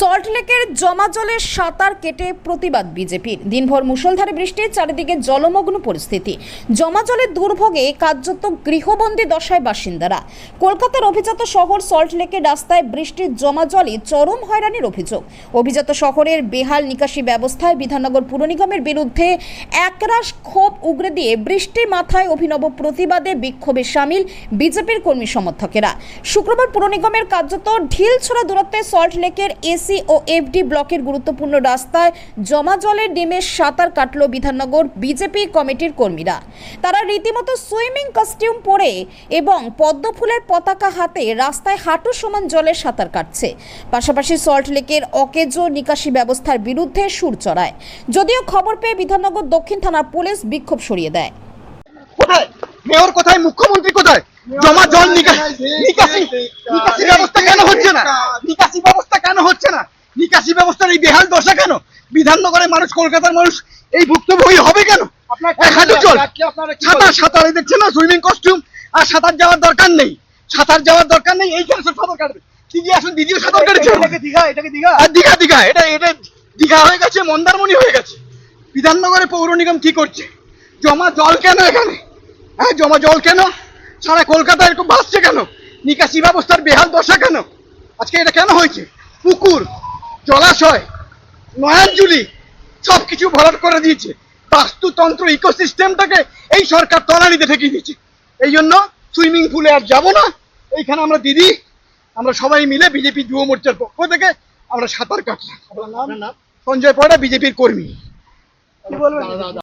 সল্টলেকের জমা জলের সাঁতার কেটে প্রতিবাদ বিজেপির। দিনভর মুষলধারে বৃষ্টির চারিদিকে জলমগ্ন পরিস্থিতি। জমা জলের দুর্ভোগে কার্যত গৃহবন্দী দশায় বাসিন্দারা। কলকাতার অভিজাত শহর সল্টলেকের রাস্তায় বৃষ্টির জমা জলই চরম হয়রানির অভিযোগ। অভিজাত শহরের বেহাল নিকাশি ব্যবস্থায় বিধাননগর পুর নিগমের বিরুদ্ধে একরাশ ক্ষোভ উগরে দিয়ে বৃষ্টির মাথায় অভিনব প্রতিবাদে বিক্ষোভে সামিল বিজেপির কর্মী সমর্থকেরা। শুক্রবার পুর নিগমের কার্যত ঢিল ছোড়া দূরত্বে সল্টলেকের এসি ও এফডি ব্লকের গুরুত্বপূর্ণ রাস্তায় জমা জলের ডিমে সাঁতার কাটল বিধাননগর বিজেপি কমিটির কর্মীরা। তারা রীতিমতো সুইমিং কস্টিউম পরে এবং পদ্ম ফুলের পতাকা হাতে রাস্তায় হাঁটু সমান জলে সাঁতার কাটছে। পাশাপাশি সল্টলেকের অকেজো নিকাশি ব্যবস্থার বিরুদ্ধে সুর চড়ায়। যদিও খবর পেয়ে বিধাননগর দক্ষিণ থানার পুলিশ বিক্ষোভ সরিয়ে দেয়। কোথায়? মেয়র কোথায়? মুখ্যমন্ত্রী কোথায়? জমা জল নিকা- নিকাশি নিকাশি ব্যবস্থা কেন হচ্ছে না? নিকাশি কেন হচ্ছে না? নিকাশি ব্যবস্থার এই বেহাল দশা কেন? বিধাননগরের মানুষ কলকাতার মানুষ এই ভুক্তভোগী হবে কেন? এক হাঁটু জল সাঁতার সাঁতার এই দেখছেন না সুইমিং কস্টিউম আর সাঁতার যাওয়ার দরকার নেই। সাঁতার যাওয়ার দরকার নেই এইখানে সব সাঁতার কাটবে। দিদি আসুন দিদিও সাঁতার কেটেছে দীঘা এটাকে দীঘা। আর দীঘা দীঘা এটা এটা দীঘা হয়ে গেছে মন্দারমণি হয়ে গেছে। বিধাননগরে পৌর নিগম কি করছে? জমা জল কেন এখানে? হ্যাঁ জমা জল কেন? সারা কলকাতা এরকম ভাসছে কেন? নিকাশি ব্যবস্থার বেহাল দশা কেন? আজকে এটা কেন হয়েছে? পুকুর জলাশয় নয়াঞ্জুলি সব কিছু ভরাট করে দিয়েছে। বাস্তুতন্ত্র ইকোসিস্টেমটাকে এই সরকার তলানিতে ঠেকিয়ে দিয়েছে। এই জন্য সুইমিং পুলে আর যাব না। এইখানে আমরা দিদি আমরা সবাই মিলে বিজেপি যুব মোর্চার পক্ষ থেকে আমরা সাঁতার কাটলাম। সঞ্জয় পড়া বিজেপির কর্মী।